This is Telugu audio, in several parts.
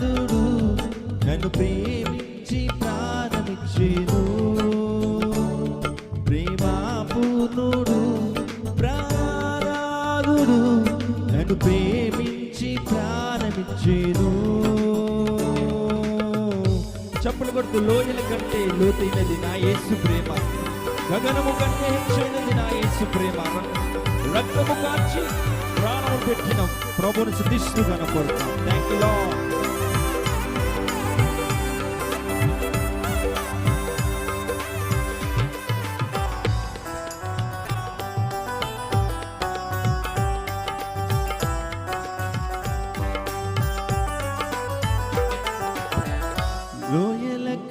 ప్రాణనాథుడు నన్ను ప్రేమించి ప్రాణమిచ్చేను. ప్రేమాపూర్ణుడు ప్రాణనాథుడు నన్ను ప్రేమించి ప్రాణమిచ్చేను. చప్పులు కొడుకు లోయల కంటే లోతైనది నా యేసు ప్రేమ. గగనము కంటే హెచ్చైనది నా యేసు ప్రేమ. రక్తము కాచి ప్రాణము పెట్టిన. ప్రభుని సిద్ధిస్తూ కనపడతాం థ్యాంక్ యూ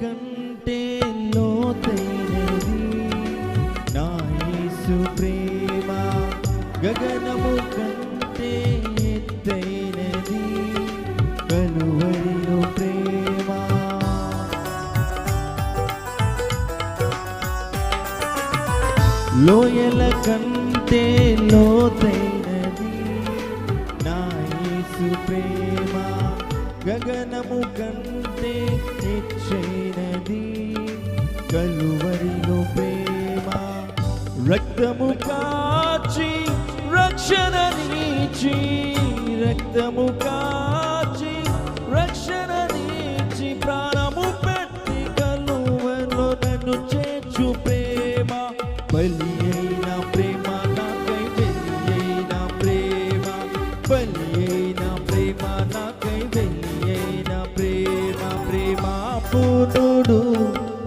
కంటే లోతైనది. నా యేసు ప్రేమ గగనము కంటే ఎత్తైనది. కలువరిలో ప్రేమ. లోయల కంటే లోతైనది. నా యేసు ప్రేమ గగనము కంటే నిచ్చైనది. కలువరిలో ప్రేమ రక్తము కాచి రక్షణ నీచి. రక్తము కాచి రక్షణ నీచి. ప్రాణము పెట్టి కలువలో నన్ను చేర్చు ప్రేమ పూర్ణుడు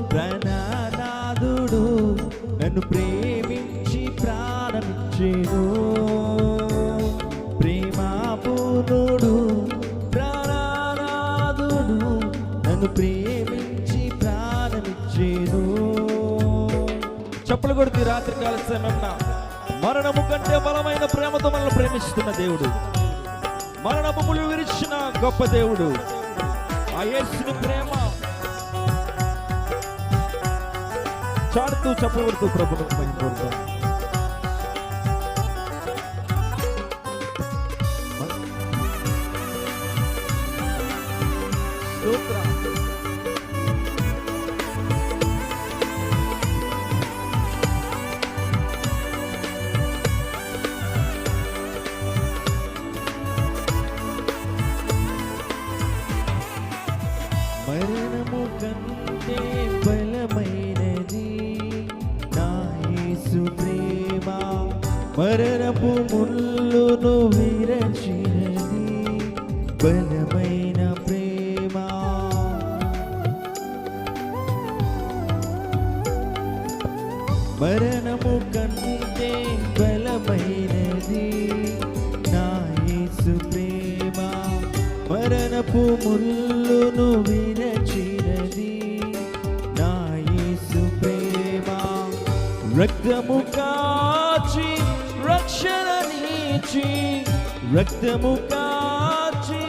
ప్రణనాథుడు నన్ను ప్రేమించి ప్రారంభించేను. ప్రేమ పూర్ణుడు ప్రాణనాథుడు నన్ను ప్రేమించి ప్రారంభించేను. చెప్పులు కొడుతు రాత్రి కాల సమయంలో మరణము కంటే బలమైన ప్రేమతో మనల్ని ప్రేమిస్తున్న దేవుడు. మరణము విరిచిన గొప్ప దేవుడు. ఆ యేసుని ప్రేమ చాడుతూ చప్పలు ప్రభుత్వం పైన స్తోత్రం. మరణము కంటే బలమైనది మరణపు ముళ్ళును విరచినది బలమైన ప్రేమ. మరణము కంటే బలమైనది నాయసు ప్రేమ. మరణపు ముళ్ళును విరచినది నాయసు ప్రేమ. రక్తము కాచి రక్షణ నీచి రక్తము కాచి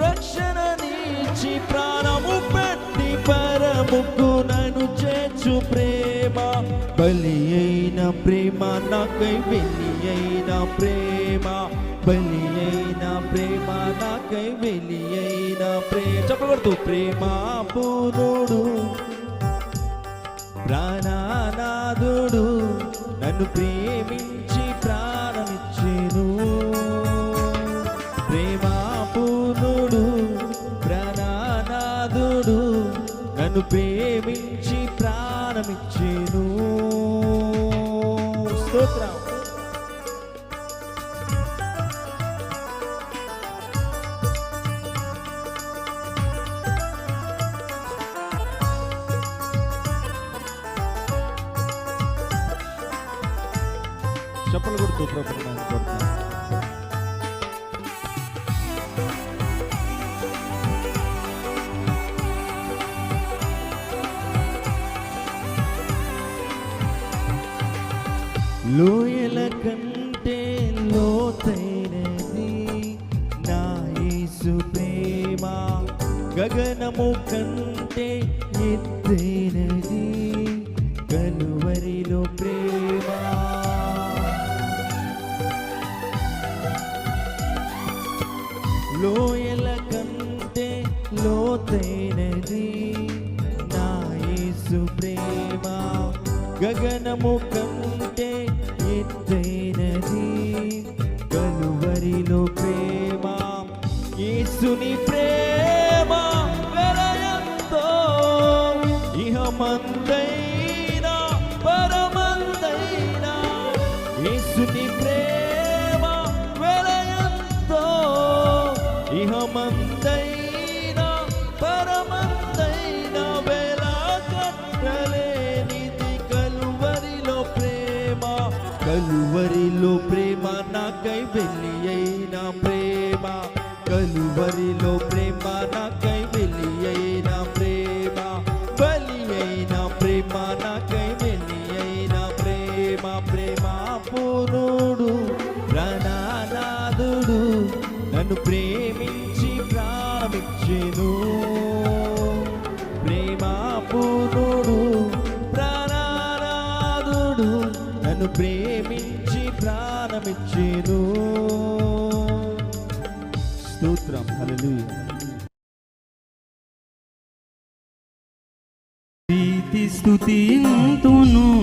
రక్షణ నీచి ప్రాణము పెట్టి పరముకు నన్ను చేర్చు ప్రేమ. బలి అయిన ప్రేమ నాకై వెలి అయిన ప్రేమ. బలి అయిన ప్రేమ నాకై వెలి అయిన ప్రేమ. చెప్పకూడదు ప్రేమ పూనుడు ప్రాణనాథుడు నన్ను ప్రేమ పూర్ణుడు ప్రాణనాథుడు నన్ను ప్రేమించి ప్రాణమిచ్చేను. స్తోత్రం. చప్పలు కొడుతూ ప్రభుత్వం లోయల కంటే లోతైనది నా యేసు ప్రేమ. గగనము కంటే ఎత్తైనది కలువరిలో ప్రేమ. లోయల కంటే లోతైనది నా యేసు ప్రేమ. గగనము కంటే ఎత్తైనది. కలువరిలో ప్రేమ యేసుని ప్రేమ వెలయంతో. ఇహమందైనా పరమందైనా యేసుని ప్రేమ వెలయంతో. ఇహమందైనా కలువరిలో ప్రేమ నాకై వెళ్ళి అయిన ప్రేమ. కలువరిలో ప్రేమ నాకై వెళ్ళి అయిన ప్రేమ. బలి అయిన ప్రేమ నాకై వెళ్ళి అయిన ప్రేమ. ప్రేమ పూర్ణుడు ప్రణానాదుడు నన్ను ప్రేమించి ప్రారంభించెను జ్ఞానమిచ్చేను స్తోత్రం. హల్లెలూయా. స్థుతి